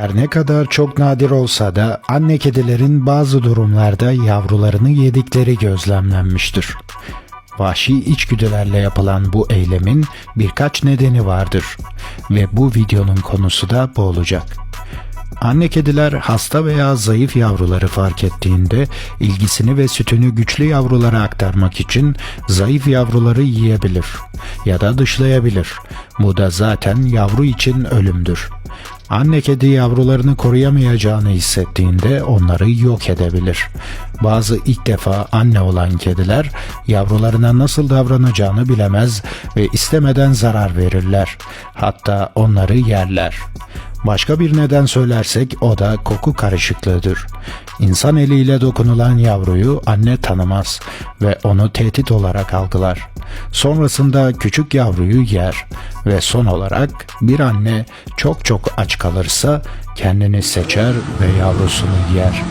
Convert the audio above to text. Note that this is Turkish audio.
Her ne kadar çok nadir olsa da anne kedilerin bazı durumlarda yavrularını yedikleri gözlemlenmiştir. Vahşi içgüdülerle yapılan bu eylemin birkaç nedeni vardır ve bu videonun konusu da bu olacak. Anne kediler hasta veya zayıf yavruları fark ettiğinde ilgisini ve sütünü güçlü yavrulara aktarmak için zayıf yavruları yiyebilir ya da dışlayabilir. Bu da zaten yavru için ölümdür. Anne kedi yavrularını koruyamayacağını hissettiğinde onları yok edebilir. Bazı ilk defa anne olan kediler yavrularına nasıl davranacağını bilemez ve istemeden zarar verirler. Hatta onları yerler. Başka bir neden söylersek o da koku karışıklığıdır. İnsan eliyle dokunulan yavruyu anne tanımaz ve onu tehdit olarak algılar. Sonrasında küçük yavruyu yer ve son olarak bir anne çok çok aç kalırsa kendini seçer ve yavrusunu yer.